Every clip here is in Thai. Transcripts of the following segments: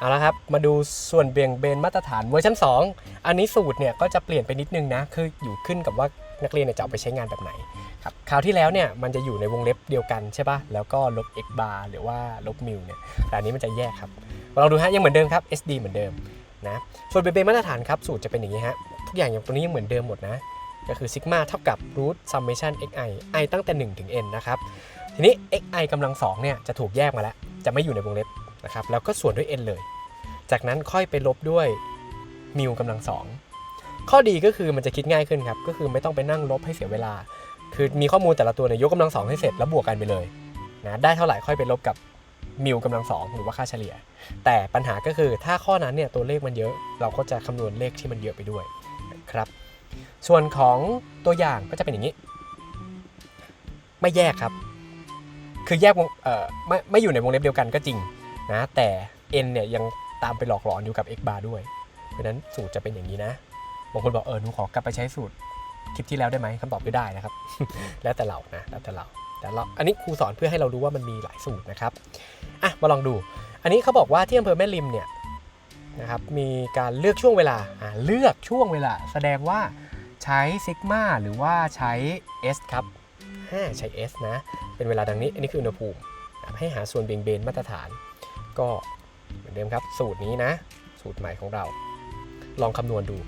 เอาละครับ มาดูส่วนเบี่ยงเบนมาตรฐานเวอร์ชัน2 อันนี้สูตรเนี่ยก็จะเปลี่ยนไปนิดนึงนะ คืออยู่ขึ้นกับว่านักเรียนเนี่ยจะเอาไปใช้งานแบบไหนครับคราวที่แล้วเนี่ยมันจะอยู่ในวงเล็บเดียวกันใช่ปะแล้วก็ลบ x bar หรือว่าลบมิวเนี่ย แต่อันนี้มันจะแยกครับ เราดูฮะยังเหมือนเดิมครับ SD เหมือนเดิมนะ ส่วนเบี่ยงเบนมาตรฐานครับสูตรจะเป็นอย่างนี้ฮะ ทุกอย่างอย่างตัวนี้ยังเหมือนเดิมหมดนะ ก็คือซิกมาเท่ากับ root summation xi i ตั้งแต่1ถึง n นะครับ ทีนี้ xi กำลัง2เนี่ยจะถูกแยกมาแล้ว จะไม่อยู่ในวงเล็บ นะครับแล้วก็ส่วนด้วย n เลย จากนั้นค่อยไปลบด้วยมิวกำลังสองข้อดีก็คือมันจะคิดง่ายขึ้นครับ ก็คือไม่ต้องไปนั่งลบให้เสียเวลา คือมีข้อมูลแต่ละตัวเนี่ยยกกำลังสองให้เสร็จแล้วบวกกันไปเลยนะได้เท่าไหร่ค่อยไปลบกับมิวกำลังสองหรือว่าค่าเฉลี่ย แต่ปัญหาก็คือถ้าข้อนั้นเนี่ยตัวเลขมันเยอะเราก็จะคำนวณเลขที่มันเยอะไปด้วยครับ ส่วนของตัวอย่างก็จะเป็นอย่างนี้ ไม่แยกครับ คือแยกวงไม่ไม่อยู่ในวงเล็บเดียวกันก็จริง นะแต่ n เนี่ยยังตามไปหลอกหลอนอยู่กับ x bar ด้วย เพราะนั้นสูตรจะเป็นอย่างนี้นะบางคนบอกเออหนูขอกลับไปใช้สูตรคลิปที่แล้วได้ไหมคำตอบไม่ได้นะครับ แล้วแต่เรานะแล้วแต่เราแต่เราอันนี้ครูสอนเพื่อให้เรารู้ว่ามันมีหลายสูตรนะครับอะมาลองดู อันนี้เขาบอกว่าที่อำเภอแม่ริมเนี่ยนะครับมีการเลือกช่วงเวลาอ่าเลือกช่วงเวลา แสดงว่าใช้ซิกมาหรือว่าใช้ S ครับใช้ S นะ เป็นเวลาดังนี้ อันนี้คืออุณหภูมิ ให้หาส่วนเบี่ยงเบนมาตรฐาน ก็เหมือนเดิมครับ สูตรนี้นะ สูตรใหม่ของเรา ลองคำนวณดู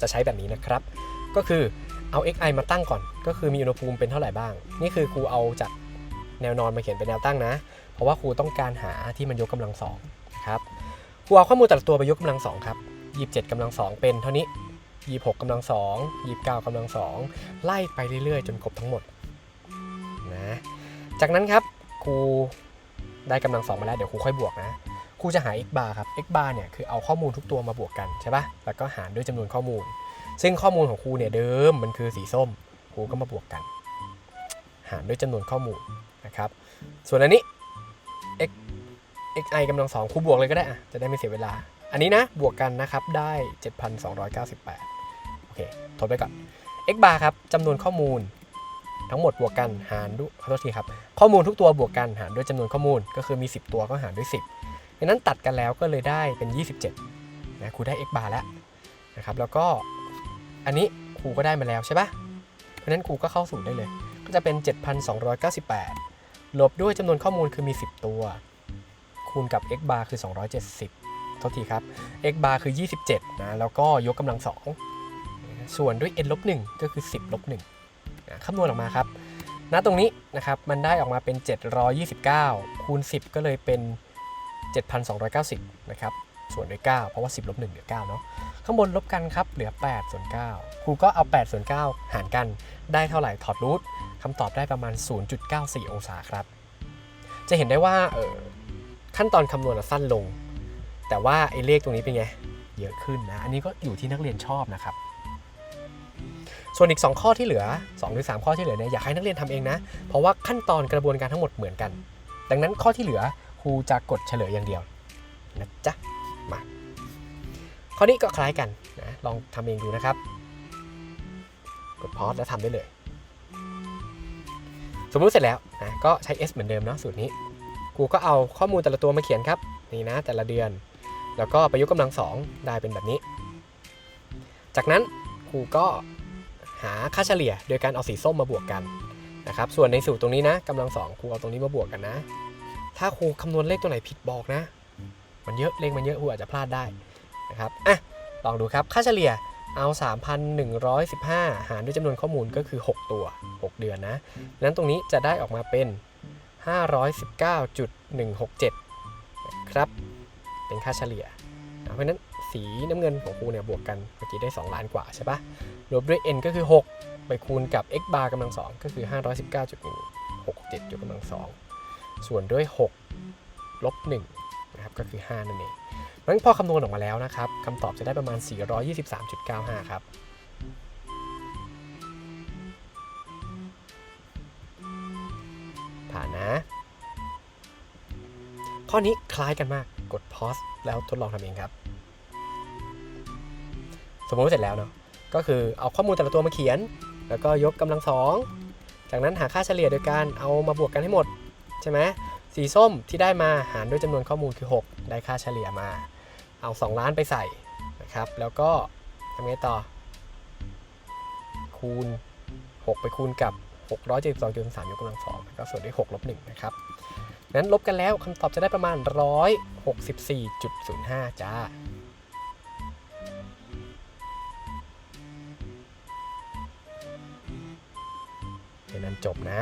จะใช้แบบนี้นะครับ ก็คือเอา xi มาตั้งก่อน ก็คือมีอุณหภูมิเป็นเท่าไหร่บ้าง นี่คือครูเอาจากแนวนอนมาเขียนเป็นแนวตั้งนะ เพราะว่าครูต้องการหาที่มันยกกำลังสองครับ ครูเอาข้อมูลแต่ละตัวไปยกกำลังสองครับ27กำลังสองเป็นเท่านี้ 26กำลังสอง29กำลังสองไล่ไปเรื่อยๆ จนครบทั้งหมดนะ จากนั้นครับครู ได้กำลังสองมาแล้วเดี๋ยวครูค่อยบวกนะครูจะหา x bar ครับ x bar เนี่ยคือเอาข้อมูลทุกตัวมาบวกกันใช่ปะแล้วก็หารด้วยจำนวนข้อมูล ซึ่งข้อมูลของครูเนี่ยเดิมมันคือสีส้มครูก็มาบวกกัน หารด้วยจำนวนข้อมูลนะครับ ส่วนอันนี้ x xi กำลังสองครูบวกเลยก็ได้อะจะได้ไม่เสียเวลา อันนี้นะบวกกันนะครับได้ 7,298 โอเค ทดไปก่อน x bar ครับจำนวนข้อมูล ทั้งหมดบวกกันหารด้วยขอโทษทีครับข้อมูลทุกตัวบวกกันหารด้วยจำนวนข้อมูลก็คือมี 10 ตัวก็หารด้วย 10ดังนั้นตัดกันแล้วก็เลยได้เป็น 27นะครูได้ x bar แล้วนะครับแล้วก็อันนี้ครูก็ได้มาแล้วใช่ปะเพราะนั้นครูก็เข้าสูตรได้เลย ก็จะเป็น 7,298 ลบด้วยจำนวนข้อมูลคือมี 10 ตัว คูณกับ x bar คือ 270โทษทีครับ x bar คือ 27 นะ แล้วก็ยกกำลัง 2 ส่วนด้วย n ลบ1ก็คือ 10 ลบ1นะ คำนวณออกมาครับ ณ ตรงนี้นะครับมันได้ออกมาเป็น 729 คูณ 10 ก็เลยเป็น 7,290 นะครับ ส่วนด้วย 9 เพราะว่า 10ลบ1เหลือ9เนาะ ข้างบนลบกันครับ เหลือ8ส่วน9ครูก็เอา8ส่วน9หารกัน ได้เท่าไหร่ถอดรูทคำตอบได้ประมาณ 0.94 องศาครับ จะเห็นได้ว่าเออขั้นตอนคำนวณสั้นลง แต่ว่าไอ้เลขตรงนี้เป็นไง เยอะขึ้นนะ อันนี้ก็อยู่ที่นักเรียนชอบนะครับ ส่วนอีก 2 ข้อที่เหลือ 2 หรือ 3 ข้อที่เหลือเนี่ยอยากให้นักเรียนทำเองนะ เพราะว่าขั้นตอนกระบวนการทั้งหมดเหมือนกัน ดังนั้นข้อที่เหลือครูจะกดเฉลยอย่างเดียวนะจ๊ะมาข้อนี้ก็คล้ายกันนะลองทำเองดูนะครับ กดพอสแล้วทำได้เลย สมมุติเสร็จแล้วนะก็ใช้ S เหมือนเดิมเนาะสูตรนี้ครูก็เอาข้อมูลแต่ละตัวมาเขียนครับนี่นะแต่ละเดือน แล้วก็ประยุกต์กำลังสองได้เป็นแบบนี้ จากนั้นครูก็ หาค่าเฉลี่ยโดยการเอาสีส้มมาบวกกันนะครับส่วนในสูตรตรงนี้นะกำลังสองครูเอาตรงนี้มาบวกกันนะ ถ้าครูคำนวณเลขตัวไหนผิดบอกนะ มันเยอะเลขมันเยอะครูอาจจะพลาดได้นะครับอะลองดูครับค่าเฉลี่ยเอา 3,115 หารด้วยจำนวนข้อมูลก็คือ 6 ตัว 6 เดือนนะดังนั้นตรงนี้จะได้ออกมาเป็น 519.167ครับเป็นค่าเฉลี่ย เพราะฉะนั้นสีน้ำเงินของครูเนี่ยบวกกันเมื่อกี้ได้ 2 ล้านกว่าใช่ปะ ลบด้วย n ก็คือ 6 ไปคูณกับ x bar กำลังสองก็คือ 519.167จุดกำลังสองส่วนด้วย 6 ลบ1นะครับก็คือ 5 นั่นเองเพราะฉะนั้นพอคำนวณออกมาแล้วนะครับคำตอบจะได้ประมาณ 423.95 ครับผ่านนะ ข้อนี้คล้ายกันมากกดพอสแล้วทดลองทำเองครับ สมมติเสร็จแล้วเนาะ ก็คือเอาข้อมูลแต่ละตัวมาเขียน แล้วก็ยกกำลังสองจากนั้นหาค่าเฉลี่ยโดยการเอามาบวกกันให้หมดใช่ไหมสีส้มที่ได้มาหารด้วยจำนวนข้อมูลคือ 6 ได้ค่าเฉลี่ยมา เอา 2 ล้านไปใส่นะครับ แล้วก็ทำไงต่อ คูณ 6 ไปคูณกับ 672.3ยกกำลังสองก็ส่วนด้วย6ลบ1นะครับนั้นลบกันแล้วคำตอบจะได้ประมาณ 164.05 จ้า เดี๋ยวนั้นจบนะ